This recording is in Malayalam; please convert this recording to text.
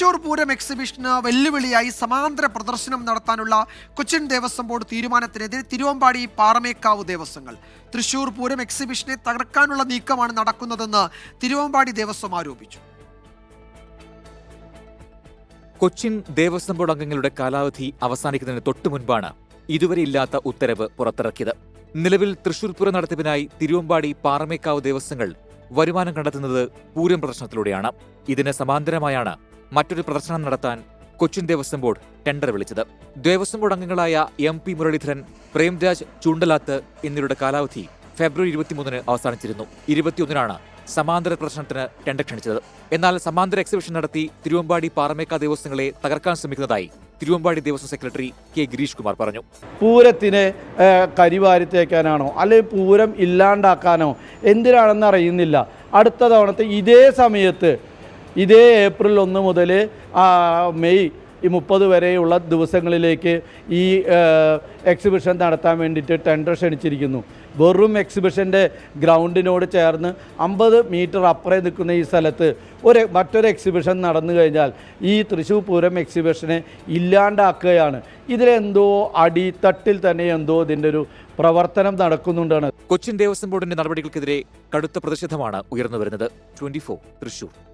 തൃശൂർ പൂരം എക്സിബിഷന് വെല്ലുവിളിയായി സമാന്തര പ്രദർശനം നടത്താനുള്ള കൊച്ചിൻ ദേവസ്വം ബോർഡ് തീരുമാനത്തിനെതിരെ തിരുവമ്പാടി പാറമേക്കാവ് ദേവസ്വങ്ങൾ. തൃശൂർ പൂരം എക്സിബിഷനെ തകർക്കാനുള്ള നീക്കമാണ് നടക്കുന്നതെന്ന് തിരുവമ്പാടി ദേവസ്വം ആരോപിച്ചു. കൊച്ചിൻ ദേവസ്വം ബോർഡ് അംഗങ്ങളുടെ കാലാവധി അവസാനിക്കുന്നതിന് തൊട്ടു മുൻപാണ് ഇതുവരെ ഇല്ലാത്ത ഉത്തരവ് പുറത്തിറക്കിയത്. നിലവിൽ തൃശൂർ പൂരം നടത്തിപ്പിനായി തിരുവമ്പാടി പാറമേക്കാവ് ദേവസ്വങ്ങൾ വരുമാനം കണ്ടെത്തുന്നത് പൂരം പ്രദർശനത്തിലൂടെയാണ്. ഇതിന് സമാന്തരമായാണ് മറ്റൊരു പ്രദർശനം നടത്താൻ കൊച്ചിൻ ദേവസ്വം ബോർഡ് ടെൻഡർ വിളിച്ചത്. ദേവസ്വം ബോർഡ് അംഗങ്ങളായ എം പി മുരളീധരൻ പ്രേംരാജ് ചൂണ്ടലാത്ത് എന്നിവരുടെ കാലാവധി ഫെബ്രുവരി ഇരുപത്തിമൂന്നിന് അവസാനിച്ചിരുന്നു. ഇരുപത്തിയൊന്നിനാണ് സമാന്തര പ്രദർശനത്തിന് ടെൻഡർ ക്ഷണിച്ചത്. എന്നാൽ സമാന്തര എക്സിബിഷൻ നടത്തി തിരുവമ്പാടി പാറമേക്ക ദേവസ്വങ്ങളെ തകർക്കാൻ ശ്രമിക്കുന്നതായി തിരുവമ്പാടി ദേവസ്വം സെക്രട്ടറി കെ ഗിരീഷ് കുമാർ പറഞ്ഞു. പൂരത്തിനെ കരിവാരി കരിവാരിത്തേക്കാനാണോ അല്ലെങ്കിൽ പൂരം ഇല്ലാണ്ടാക്കാനോ എന്തിനാണെന്ന് അറിയുന്നില്ല. അടുത്ത തവണത്തെ ഇതേ സമയത്ത് ഇതേ ഏപ്രിൽ ഒന്ന് മുതൽ മെയ് ഈ മുപ്പത് വരെയുള്ള ദിവസങ്ങളിലേക്ക് ഈ എക്സിബിഷൻ നടത്താൻ വേണ്ടിയിട്ട് ടെൻഡർ ക്ഷണിച്ചിരിക്കുന്നു. വെറും എക്സിബിഷന്റെ ഗ്രൗണ്ടിനോട് ചേർന്ന് അമ്പത് മീറ്റർ അപ്പുറേ നിൽക്കുന്ന ഈ സ്ഥലത്ത് ഒരു മറ്റൊരു എക്സിബിഷൻ നടന്നു കഴിഞ്ഞാൽ ഈ തൃശ്ശൂർ പൂരം എക്സിബിഷനെ ഇല്ലാണ്ടാക്കുകയാണ്. ഇതിലെന്തോ അടിത്തട്ടിൽ തന്നെ എന്തോ ഇതിന്റെ ഒരു പ്രവർത്തനം നടക്കുന്നുണ്ടാണ്. കൊച്ചിൻ ദേവസ്വം ബോർഡിന്റെ നടപടികൾക്കെതിരെ കടുത്ത പ്രതിഷേധമാണ് ഉയർന്നു ഉയർന്നുവരുന്നത് ട്വന്റി തൃശൂർ.